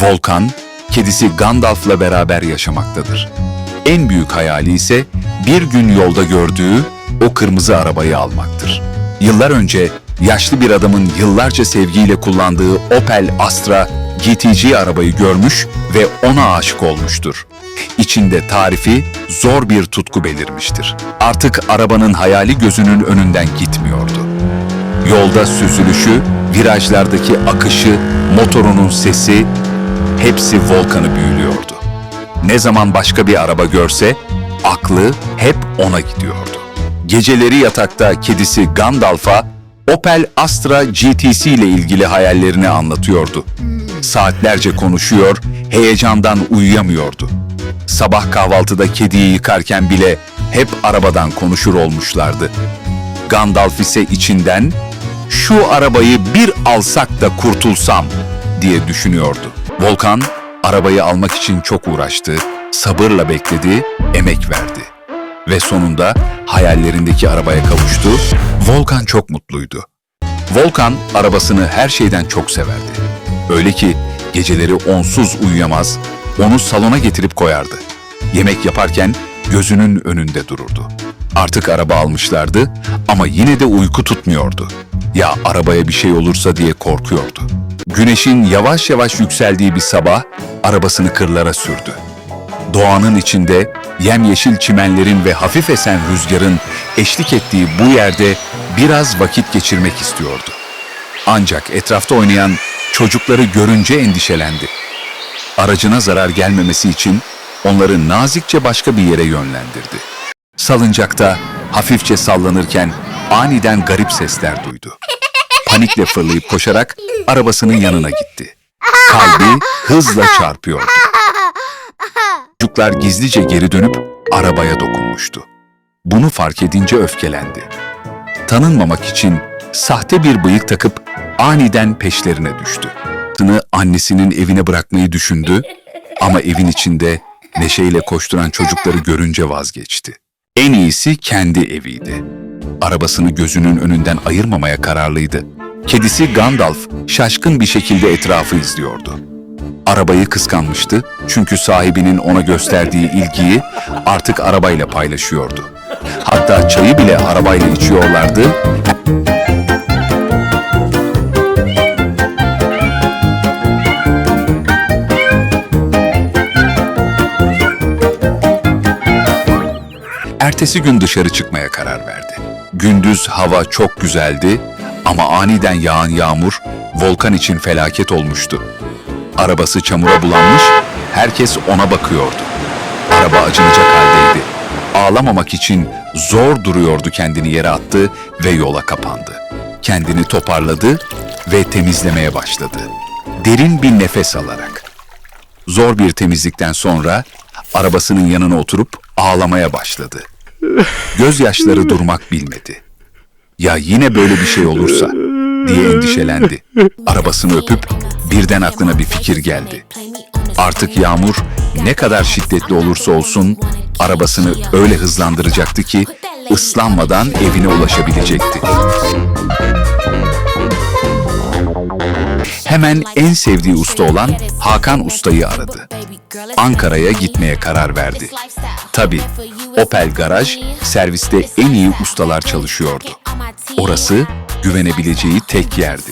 Volkan, kedisi Gandalf'la beraber yaşamaktadır. En büyük hayali ise bir gün yolda gördüğü o kırmızı arabayı almaktır. Yıllar önce yaşlı bir adamın yıllarca sevgiyle kullandığı Opel Astra GTG arabayı görmüş ve ona aşık olmuştur. İçinde tarifi zor bir tutku belirmiştir. Artık arabanın hayali gözünün önünden gitmiyordu. Yolda süzülüşü, virajlardaki akışı, motorunun sesi hepsi Volkan'ı büyülüyordu. Ne zaman başka bir araba görse aklı hep ona gidiyordu. Geceleri yatakta kedisi Gandalf'a Opel Astra GTC ile ilgili hayallerini anlatıyordu. Saatlerce konuşuyor, heyecandan uyuyamıyordu. Sabah kahvaltıda kediyi yıkarken bile hep arabadan konuşur olmuşlardı. Gandalf ise içinden şu arabayı bir alsak da kurtulsam diye düşünüyordu. Volkan arabayı almak için çok uğraştı, sabırla bekledi, emek verdi. Ve sonunda hayallerindeki arabaya kavuştu. Volkan çok mutluydu. Volkan arabasını her şeyden çok severdi. Öyle ki geceleri onsuz uyuyamaz, onu salona getirip koyardı. Yemek yaparken gözünün önünde dururdu. Artık araba almışlardı ama yine de uyku tutmuyordu. Ya arabaya bir şey olursa diye korkuyordu. Güneşin yavaş yavaş yükseldiği bir sabah arabasını kırlara sürdü. Doğanın içinde yemyeşil çimenlerin ve hafif esen rüzgarın eşlik ettiği bu yerde biraz vakit geçirmek istiyordu. Ancak etrafta oynayan çocukları görünce endişelendi. Aracına zarar gelmemesi için onları nazikçe başka bir yere yönlendirdi. Salıncakta hafifçe sallanırken aniden garip sesler duydu. Panikle fırlayıp koşarak arabasının yanına gitti. Kalbi hızla çarpıyordu. Çocuklar gizlice geri dönüp arabaya dokunmuştu. Bunu fark edince öfkelendi. Tanınmamak için sahte bir bıyık takıp aniden peşlerine düştü. Tını annesinin evine bırakmayı düşündü ama evin içinde neşeyle koşturan çocukları görünce vazgeçti. En iyisi kendi eviydi. Arabasını gözünün önünden ayırmamaya kararlıydı. Kedisi Gandalf şaşkın bir şekilde etrafı izliyordu. Arabayı kıskanmıştı çünkü sahibinin ona gösterdiği ilgiyi artık arabayla paylaşıyordu. Hatta çayı bile arabayla içiyorlardı. Ertesi gün dışarı çıkmaya karar verdi. Gündüz hava çok güzeldi ama aniden yağan yağmur volkan için felaket olmuştu. Arabası çamura bulanmış, herkes ona bakıyordu. Araba acınacak haldeydi. Ağlamamak için zor duruyordu kendini yere attı ve yola kapandı. Kendini toparladı ve temizlemeye başladı. Derin bir nefes alarak. Zor bir temizlikten sonra arabasının yanına oturup ağlamaya başladı. Gözyaşları durmak bilmedi. Ya yine böyle bir şey olursa diye endişelendi. Arabasını öpüp birden aklına bir fikir geldi. Artık yağmur ne kadar şiddetli olursa olsun arabasını öyle hızlandıracaktı ki ıslanmadan evine ulaşabilecekti. Hemen en sevdiği usta olan Hakan Usta'yı aradı. Ankara'ya gitmeye karar verdi. Tabi Opel Garaj serviste en iyi ustalar çalışıyordu. Orası güvenebileceği tek yerdi.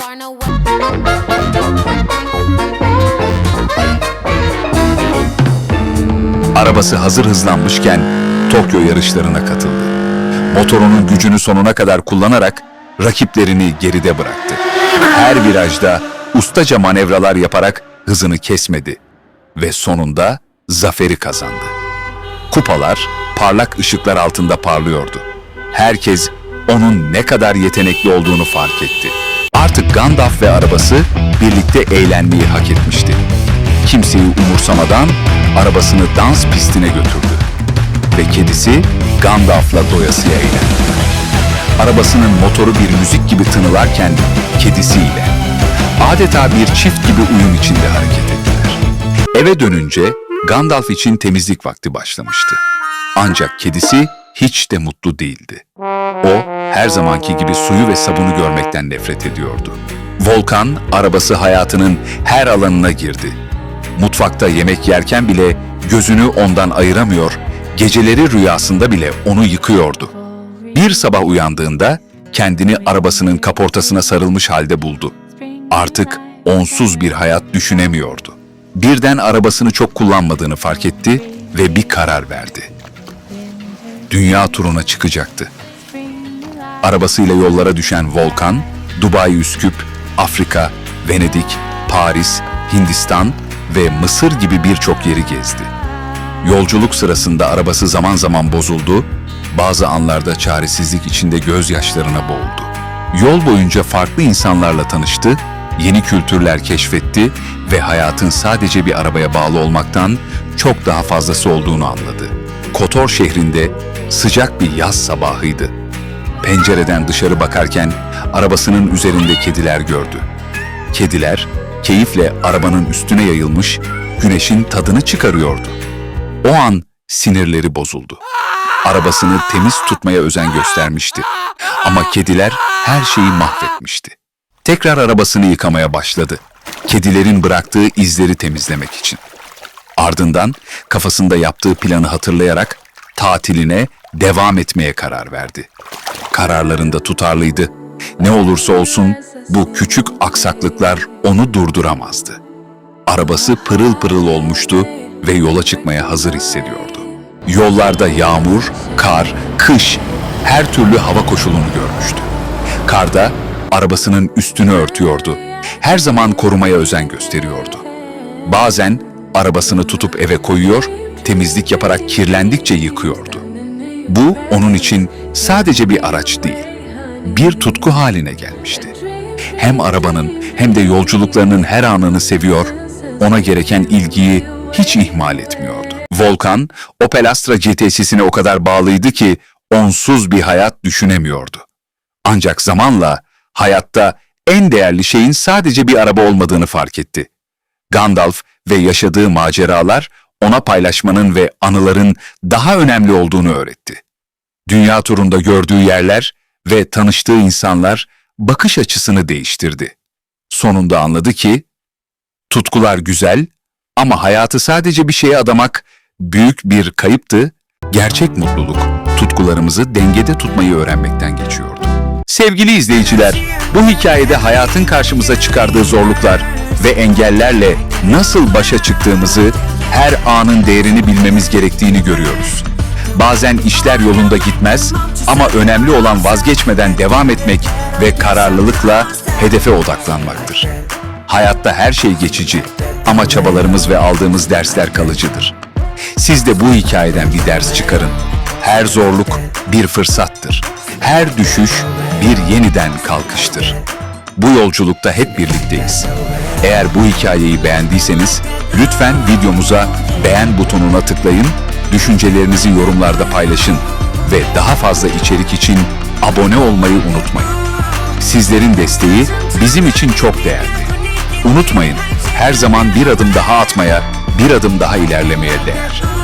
Arabası hazır hızlanmışken Tokyo yarışlarına katıldı. Motorunun gücünü sonuna kadar kullanarak rakiplerini geride bıraktı. Her virajda ustaca manevralar yaparak hızını kesmedi ve sonunda zaferi kazandı. Kupalar parlak ışıklar altında parlıyordu. Herkes onun ne kadar yetenekli olduğunu fark etti. Artık Gandalf ve arabası birlikte eğlenmeyi hak etmişti. Kimseyi umursamadan arabasını dans pistine götürdü. Ve kedisi Gandalf'la doyasıya eğlendi. Arabasının motoru bir müzik gibi tınılarken kedisiyle adeta bir çift gibi uyum içinde hareket ettiler. Eve dönünce Gandalf için temizlik vakti başlamıştı. Ancak kedisi hiç de mutlu değildi. O her zamanki gibi suyu ve sabunu görmekten nefret ediyordu. Volkan arabası hayatının her alanına girdi. Mutfakta yemek yerken bile gözünü ondan ayıramıyor, geceleri rüyasında bile onu yıkıyordu. Bir sabah uyandığında kendini arabasının kaportasına sarılmış halde buldu. Artık onsuz bir hayat düşünemiyordu. Birden arabasını çok kullanmadığını fark etti ve bir karar verdi. Dünya turuna çıkacaktı. Arabasıyla yollara düşen Volkan, Dubai Üsküp, Afrika, Venedik, Paris, Hindistan ve Mısır gibi birçok yeri gezdi. Yolculuk sırasında arabası zaman zaman bozuldu, bazı anlarda çaresizlik içinde gözyaşlarına boğuldu. Yol boyunca farklı insanlarla tanıştı, yeni kültürler keşfetti ve hayatın sadece bir arabaya bağlı olmaktan çok daha fazlası olduğunu anladı. Kotor şehrinde sıcak bir yaz sabahıydı. Pencereden dışarı bakarken arabasının üzerinde kediler gördü. Kediler keyifle arabanın üstüne yayılmış, güneşin tadını çıkarıyordu. O an sinirleri bozuldu. Arabasını temiz tutmaya özen göstermişti. Ama kediler her şeyi mahvetmişti. Tekrar arabasını yıkamaya başladı. Kedilerin bıraktığı izleri temizlemek için. Ardından kafasında yaptığı planı hatırlayarak tatiline devam etmeye karar verdi. Kararlarında tutarlıydı. Ne olursa olsun bu küçük aksaklıklar onu durduramazdı. Arabası pırıl pırıl olmuştu ve yola çıkmaya hazır hissediyordu. Yollarda yağmur, kar, kış, her türlü hava koşulunu görmüştü. Karda arabasının üstünü örtüyordu. Her zaman korumaya özen gösteriyordu. Bazen arabasını tutup eve koyuyor, temizlik yaparak kirlendikçe yıkıyordu. Bu onun için sadece bir araç değil, bir tutku haline gelmişti. Hem arabanın hem de yolculuklarının her anını seviyor, ona gereken ilgiyi hiç ihmal etmiyordu. Volkan, Opel Astra GT'sine o kadar bağlıydı ki onsuz bir hayat düşünemiyordu. Ancak zamanla hayatta en değerli şeyin sadece bir araba olmadığını fark etti. Gandalf ve yaşadığı maceralar ona paylaşmanın ve anıların daha önemli olduğunu öğretti. Dünya turunda gördüğü yerler ve tanıştığı insanlar bakış açısını değiştirdi. Sonunda anladı ki tutkular güzel ama hayatı sadece bir şeye adamak büyük bir kayıptı. Gerçek mutluluk tutkularımızı dengede tutmayı öğrenmekten geçiyordu. Sevgili izleyiciler, bu hikayede hayatın karşımıza çıkardığı zorluklar ve engellerle nasıl başa çıktığımızı, her anın değerini bilmemiz gerektiğini görüyoruz. Bazen işler yolunda gitmez ama önemli olan vazgeçmeden devam etmek ve kararlılıkla hedefe odaklanmaktır. Hayatta her şey geçici ama çabalarımız ve aldığımız dersler kalıcıdır. Siz de bu hikayeden bir ders çıkarın. Her zorluk bir fırsattır. Her düşüş bir yeniden kalkıştır. Bu yolculukta hep birlikteyiz. Eğer bu hikayeyi beğendiyseniz lütfen videomuza beğen butonuna tıklayın, düşüncelerinizi yorumlarda paylaşın ve daha fazla içerik için abone olmayı unutmayın. Sizlerin desteği bizim için çok değerli. Unutmayın, her zaman bir adım daha atmaya, bir adım daha ilerlemeye değer.